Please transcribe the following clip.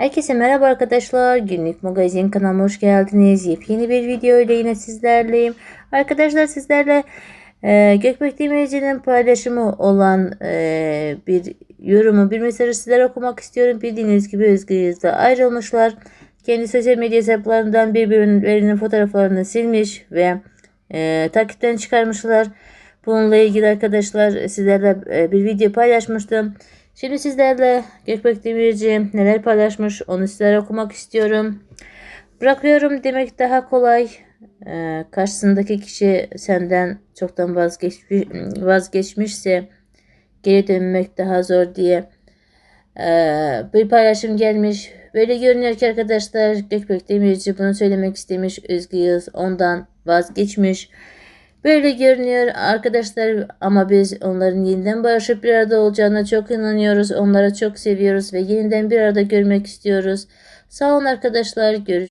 Herkese merhaba arkadaşlar. Günlük magazin kanalıma hoş geldiniz. Yepyeni bir video ile yine sizlerleyim. Arkadaşlar sizlerle e, Gökbek Demirci'nin paylaşımı olan e, bir yorumu, bir mesajı sizlere okumak istiyorum. Bildiğiniz gibi Özgür ayrılmışlar. Kendi sosyal medya hesaplarından birbirlerinin fotoğraflarını silmiş ve e, takipten çıkarmışlar. Bununla ilgili arkadaşlar sizlerle e, bir video paylaşmıştım. Şimdi sizlerle Gökbek Demirci neler paylaşmış onu sizlere okumak istiyorum. Bırakıyorum demek daha kolay. Ee, karşısındaki kişi senden çoktan vazgeçmiş, vazgeçmişse geri dönmek daha zor diye ee, bir paylaşım gelmiş. Böyle görünüyor ki arkadaşlar Gökbek Demirci bunu söylemek istemiş. Özgü Yıldız ondan vazgeçmiş. Böyle görünüyor arkadaşlar ama biz onların yeniden barışıp bir arada olacağına çok inanıyoruz. Onları çok seviyoruz ve yeniden bir arada görmek istiyoruz. Sağ olun arkadaşlar. Görüşürüz.